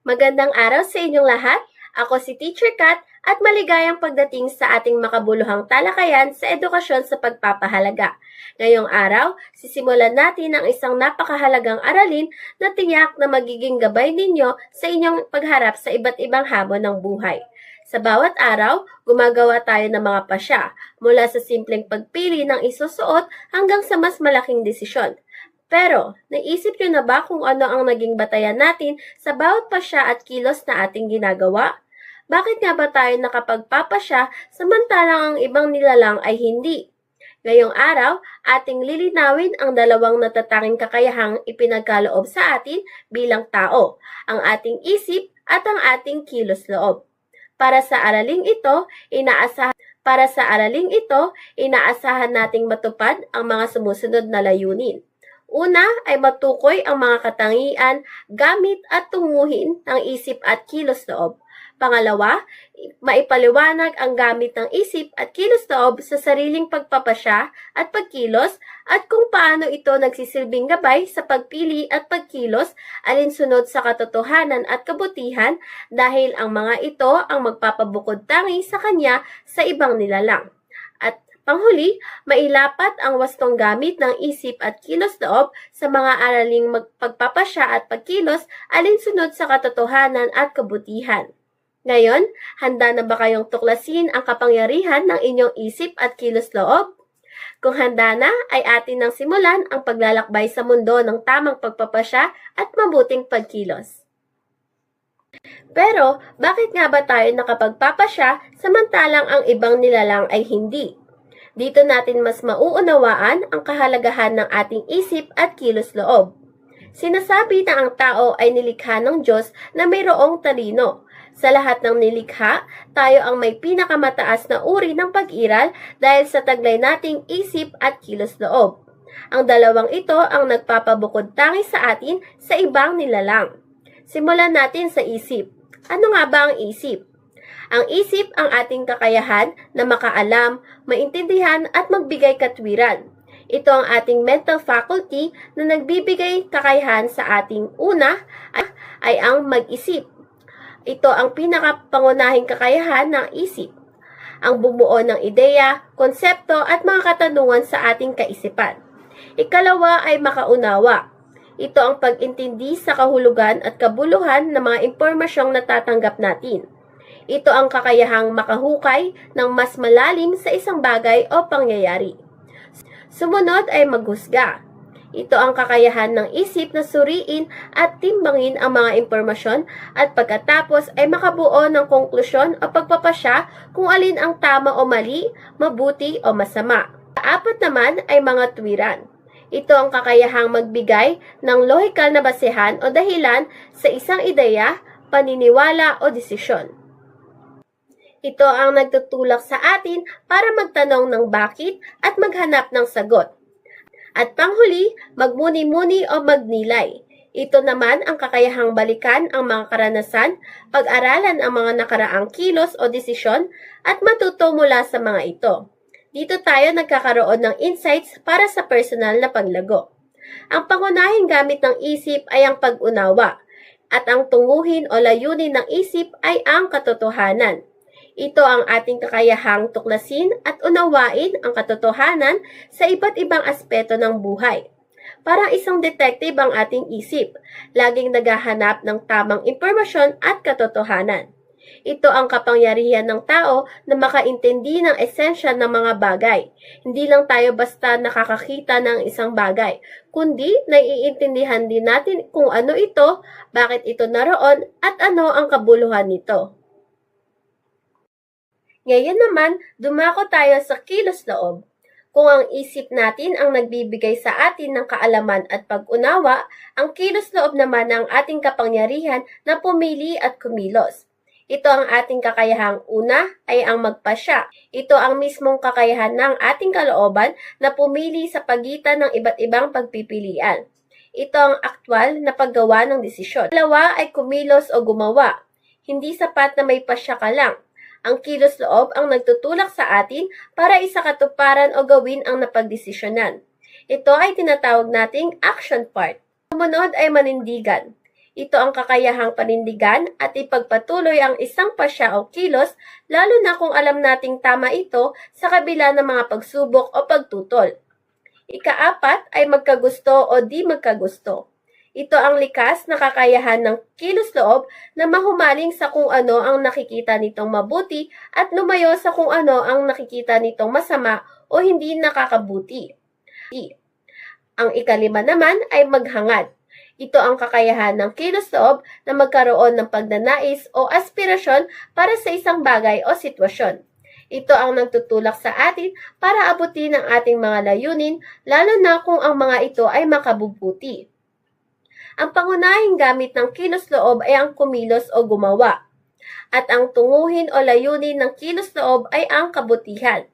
Magandang araw sa inyong lahat. Ako si Teacher Kat at maligayang pagdating sa ating makabuluhang talakayan sa edukasyon sa pagpapahalaga. Ngayong araw, sisimulan natin ang isang napakahalagang aralin na tiyak na magiging gabay ninyo sa inyong pagharap sa iba't ibang hamon ng buhay. Sa bawat araw, gumagawa tayo ng mga pasya, mula sa simpleng pagpili ng isusuot hanggang sa mas malaking desisyon. Pero, naisip nyo na ba kung ano ang naging batayan natin sa bawat pasya at kilos na ating ginagawa? Bakit nga ba tayo nakapagpapasya samantalang ang ibang nilalang ay hindi? Ngayong araw, ating lilinawin ang dalawang natatanging kakayahang ipinagkaloob sa atin bilang tao, ang ating isip at ang ating kilos loob. Para sa araling ito, inaasahan para sa araling ito, inaasahan nating matupad ang mga sumusunod na layunin. Una ay matukoy ang mga katangian, gamit at tunguhin ng isip at kilos loob. Pangalawa, maipaliwanag ang gamit ng isip at kilos loob sa sariling pagpapasya at pagkilos at kung paano ito nagsisilbing gabay sa pagpili at pagkilos alinsunod sa katotohanan at kabutihan dahil ang mga ito ang magpapabukod tangi sa kanya sa ibang nilalang. Panghuli, mailapat ang wastong gamit ng isip at kilos loob sa mga araling magpagpapasya at pagkilos alinsunod sa katotohanan at kabutihan. Ngayon, handa na ba kayong tuklasin ang kapangyarihan ng inyong isip at kilos loob? Kung handa na, ay atin nang simulan ang paglalakbay sa mundo ng tamang pagpapasya at mabuting pagkilos. Pero, bakit nga ba tayo nakapagpapasya samantalang ang ibang nilalang ay hindi? Dito natin mas mauunawaan ang kahalagahan ng ating isip at kilos loob. Sinasabi na ang tao ay nilikha ng Diyos na mayroong talino. Sa lahat ng nilikha, tayo ang may pinakamataas na uri ng pag-iral dahil sa taglay nating isip at kilos loob. Ang dalawang ito ang nagpapabukod tangi sa atin sa ibang nilalang. Simulan natin sa isip. Ano nga ba ang isip? Ang isip ang ating kakayahan na makaalam, maintindihan at magbigay katwiran. Ito ang ating mental faculty na nagbibigay kakayahan sa ating una ay, ang mag-isip. Ito ang pinakapangunahing kakayahan ng isip. Ang bumuo ng ideya, konsepto at mga katanungan sa ating kaisipan. Ikalawa ay makaunawa. Ito ang pag-intindi sa kahulugan at kabuluhan ng mga impormasyong natatanggap natin. Ito ang kakayahang makahukay ng mas malalim sa isang bagay o pangyayari. Sumunod ay maghusga. Ito ang kakayahan ng isip na suriin at timbangin ang mga impormasyon at pagkatapos ay makabuo ng konklusyon o pagpapasya kung alin ang tama o mali, mabuti o masama. Apat naman ay mga tuwiran. Ito ang kakayahang magbigay ng lohikal na basehan o dahilan sa isang ideya, paniniwala o desisyon. Ito ang nagtutulak sa atin para magtanong ng bakit at maghanap ng sagot. At panghuli, magmuni-muni o magnilay. Ito naman ang kakayahang balikan ang mga karanasan, pag-aralan ang mga nakaraang kilos o desisyon at matuto mula sa mga ito. Dito tayo nagkakaroon ng insights para sa personal na paglago. Ang pangunahing gamit ng isip ay ang pag-unawa, at ang tunguhin o layunin ng isip ay ang katotohanan. Ito ang ating kakayahang tuklasin at unawain ang katotohanan sa iba't ibang aspeto ng buhay. Parang isang detective ang ating isip, laging naghahanap ng tamang impormasyon at katotohanan. Ito ang kapangyarihan ng tao na makaintindi ng esensya ng mga bagay. Hindi lang tayo basta nakakakita ng isang bagay, kundi naiintindihan din natin kung ano ito, bakit ito naroon, at ano ang kabuluhan nito. Ngayon naman, dumako tayo sa kilos loob. Kung ang isip natin ang nagbibigay sa atin ng kaalaman at pag-unawa, ang kilos loob naman ang ating kapangyarihan na pumili at kumilos. Ito ang ating kakayahang una ay ang magpasya. Ito ang mismong kakayahan ng ating kalooban na pumili sa pagitan ng iba't ibang pagpipilian. Ito ang aktwal na paggawa ng desisyon. Dalawa ay kumilos o gumawa. Hindi sapat na may pasya ka lang. Ang kilos loob ang nagtutulak sa atin para isakatuparan o gawin ang napagdesisyonan. Ito ay tinatawag nating action part. Sumunod ay manindigan. Ito ang kakayahang panindigan at ipagpatuloy ang isang pasya o kilos lalo na kung alam nating tama ito sa kabila ng mga pagsubok o pagtutol. Ikaapat ay magkagusto o di magkagusto. Ito ang likas na kakayahan ng kilos loob na mahumaling sa kung ano ang nakikita nitong mabuti at lumayo sa kung ano ang nakikita nitong masama o hindi nakakabuti. Ang ikalima naman ay maghangad. Ito ang kakayahan ng kilos loob na magkaroon ng pagnanais o aspirasyon para sa isang bagay o sitwasyon. Ito ang nagtutulak sa atin para abutin ang ating mga layunin, lalo na kung ang mga ito ay makabubuti. Ang pangunahing gamit ng kilos loob ay ang kumilos o gumawa. At ang tunguhin o layunin ng kilos loob ay ang kabutihan.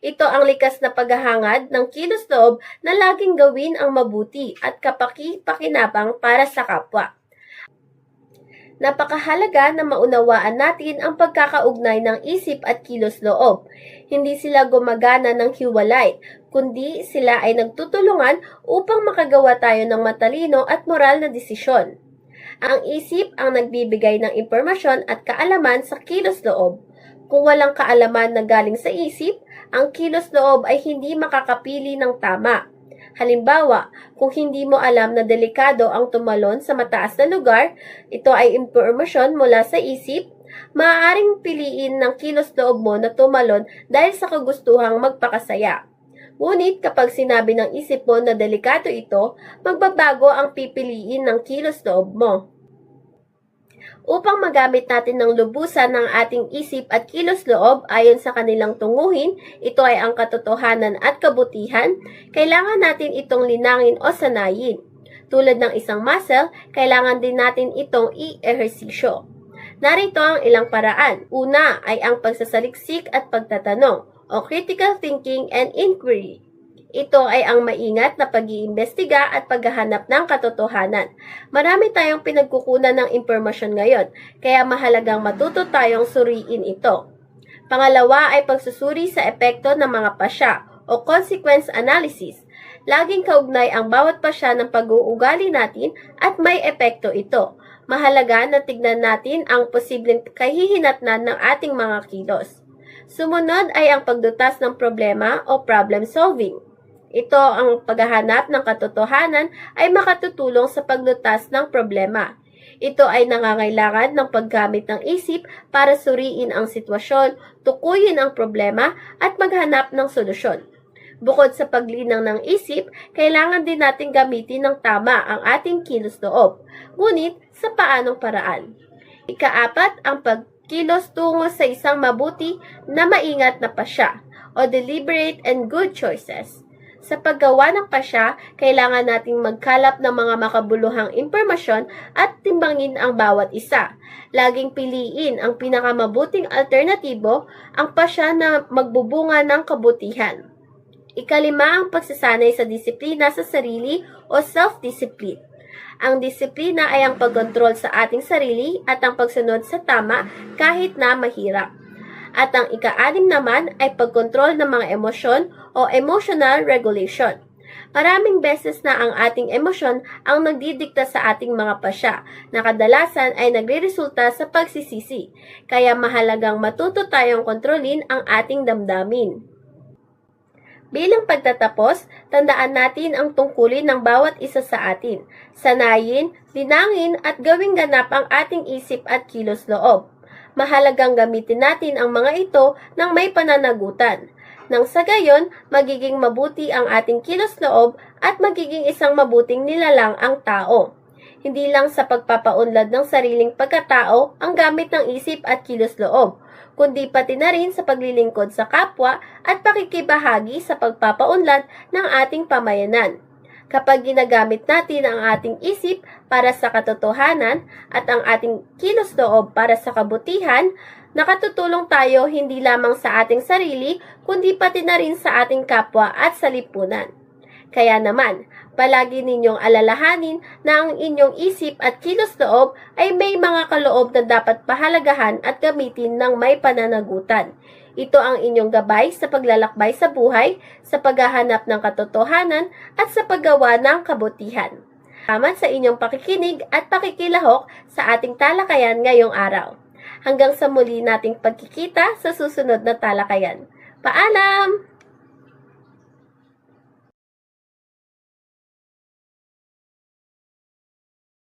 Ito ang likas na paghahangad ng kilos loob na laging gawin ang mabuti at kapaki-pakinabang para sa kapwa. Napakahalaga na maunawaan natin ang pagkakaugnay ng isip at kilos loob. Hindi sila gumagana ng hiwalay, kundi sila ay nagtutulungan upang makagawa tayo ng matalino at moral na desisyon. Ang isip ang nagbibigay ng impormasyon at kaalaman sa kilos loob. Kung walang kaalaman na galing sa isip, ang kilos loob ay hindi makakapili ng tama. Halimbawa, kung hindi mo alam na delikado ang tumalon sa mataas na lugar, ito ay impormasyon mula sa isip, maaaring piliin ng kilos loob mo na tumalon dahil sa kagustuhang magpakasaya. Ngunit kapag sinabi ng isip mo na delikado ito, magbabago ang pipiliin ng kilos loob mo. Upang magamit natin ng lubusan ng ating isip at kilos loob ayon sa kanilang tunguhin, ito ay ang katotohanan at kabutihan, kailangan natin itong linangin o sanayin. Tulad ng isang muscle, kailangan din natin itong i-ehersisyo. Narito ang ilang paraan. Una ay ang pagsasaliksik at pagtatanong o critical thinking and inquiry. Ito ay ang maingat na pag-iimbestiga at paghahanap ng katotohanan. Marami tayong pinagkukunan ng impormasyon ngayon, kaya mahalagang matuto tayong suriin ito. Pangalawa ay pagsusuri sa epekto ng mga pasya o consequence analysis. Laging kaugnay ang bawat pasya ng pag-uugali natin at may epekto ito. Mahalaga na tignan natin ang posibleng kahihinatnan ng ating mga kilos. Sumunod ay ang pagdutas ng problema o problem solving. Ito ang paghahanap ng katotohanan ay makatutulong sa paglutas ng problema. Ito ay nangangailangan ng paggamit ng isip para suriin ang sitwasyon, tukuyin ang problema at maghanap ng solusyon. Bukod sa paglinang ng isip, kailangan din natin gamitin ng tama ang ating kilos loob, ngunit sa paanong paraan. Ikaapat, ang pagkilos tungo sa isang mabuti na maingat na pasya o deliberate and good choices. Sa paggawa ng pasya, kailangan nating magkalap ng mga makabuluhang impormasyon at timbangin ang bawat isa. Laging piliin ang pinakamabuting alternatibo, ang pasya na magbubunga ng kabutihan. Ikalima ang pagsasanay sa disiplina sa sarili o self-discipline. Ang disiplina ay ang pagkontrol sa ating sarili at ang pagsunod sa tama kahit na mahirap. At ang ika-anim naman ay pagkontrol ng mga emosyon o emotional regulation. Maraming beses na ang ating emosyon ang nagdidikta sa ating mga pasya na kadalasan ay nagreresulta sa pagsisisi. Kaya mahalagang matuto tayong kontrolin ang ating damdamin. Bilang pagtatapos, tandaan natin ang tungkulin ng bawat isa sa atin. Sanayin, linangin at gawing ganap ang ating isip at kilos loob mahalagang gamitin natin ang mga ito ng may pananagutan. Nang sa gayon, magiging mabuti ang ating kilos loob at magiging isang mabuting nilalang ang tao. Hindi lang sa pagpapaunlad ng sariling pagkatao ang gamit ng isip at kilos loob, kundi pati na rin sa paglilingkod sa kapwa at pakikibahagi sa pagpapaunlad ng ating pamayanan. Kapag ginagamit natin ang ating isip para sa katotohanan at ang ating kilos loob para sa kabutihan, nakatutulong tayo hindi lamang sa ating sarili, kundi pati na rin sa ating kapwa at sa lipunan. Kaya naman, palagi ninyong alalahanin na ang inyong isip at kilos loob ay may mga kaloob na dapat pahalagahan at gamitin ng may pananagutan. Ito ang inyong gabay sa paglalakbay sa buhay, sa paghahanap ng katotohanan at sa paggawa ng kabutihan. Salamat sa inyong pakikinig at pakikilahok sa ating talakayan ngayong araw. Hanggang sa muli nating pagkikita sa susunod na talakayan. Paalam!